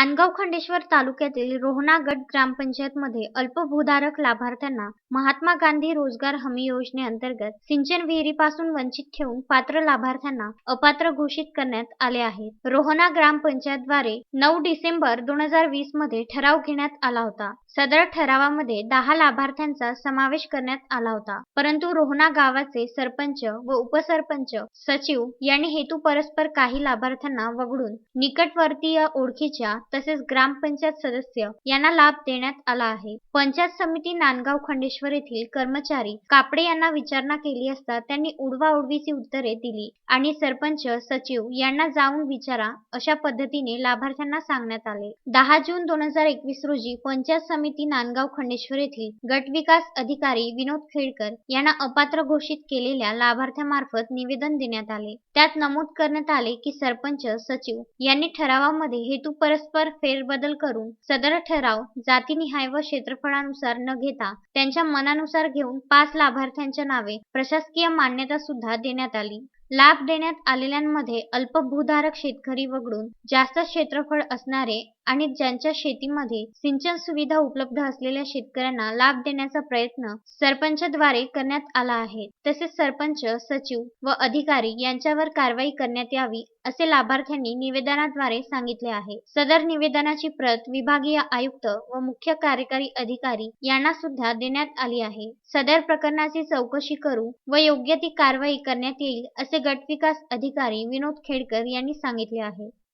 नांदगाव खंडेश्वर तालुक्यातील रोहनागड ग्रामपंचायतमध्ये अल्पभूधारक लाभार्थ्यांना महात्मा गांधी रोजगार हमी योजनेअंतर्गत सिंचन विहिरीपासून वंचित ठेवून पात्र लाभार्थ्यांना अपात्र घोषित करण्यात आले आहे. रोहना ग्रामपंचायतद्वारे नऊ डिसेंबर दोन हजार वीसमध्ये ठराव घेण्यात आला होता. सदर ठरावामध्ये दहा लाभार्थ्यांचा समावेश करण्यात आला होता. परंतु रोहना गावाचे सरपंच व उपसरपंच सचिव यांनी हेतू परस्पर काही लाभार्थ्यांना वगळून निकटवर्तीय ओळखीच्या तसेच ग्रामपंचायत सदस्य यांना लाभ देण्यात आला आहे. पंचायत समिती नांदगाव खंडेश्वर येथील कर्मचारी कापडे यांना विचारणा केली असता त्यांनी उडवाउडवीची उत्तरे दिली आणि सरपंच सचिव यांना जाऊन विचारा अशा पद्धतीने लाभार्थ्यांना सांगण्यात आले. दहा जून दोन हजार एकवीस रोजी पंचायत समिती नांदगाव खंडेश्वर येथील गटविकास अधिकारी विनोद खेडकर यांना अपात्र घोषित केलेल्या लाभार्थ्यामार्फत निवेदन देण्यात आले. त्यात नमूद करण्यात आले की सरपंच सचिव यांनी ठरावामध्ये हेतू परस्पर फेरबदल करून सदर ठराव जातीनिहाय व क्षेत्रफळानुसार न घेता त्यांच्या मनानुसार घेऊन पाच लाभार्थ्यांच्या नावे प्रशासकीय मान्यता सुद्धा देण्यात आली. लाभ देण्यात आलेल्यांमध्ये अल्पभूधारक शेतकरी वगळून जास्त क्षेत्रफळ असणारे आणि ज्यांच्या शेतीमध्ये सिंचन सुविधा उपलब्ध असलेल्या शेतकऱ्यांना लाभ देण्याचा प्रयत्न सरपंचद्वारे करण्यात आला आहे. तसेच सरपंच सचिव व अधिकारी यांच्यावर कारवाई करण्यात यावी असे लाभार्थ्यांनी निवेदनाद्वारे सांगितले आहे. सदर निवेदनाची प्रत विभागीय आयुक्त व मुख्य कार्यकारी अधिकारी यांना सुद्धा देण्यात आली आहे. सदर प्रकरणाची चौकशी करू व योग्य ती कारवाई करण्यात येईल असे गटविकास अधिकारी विनोद खेडकर यांनी सांगितले आहे.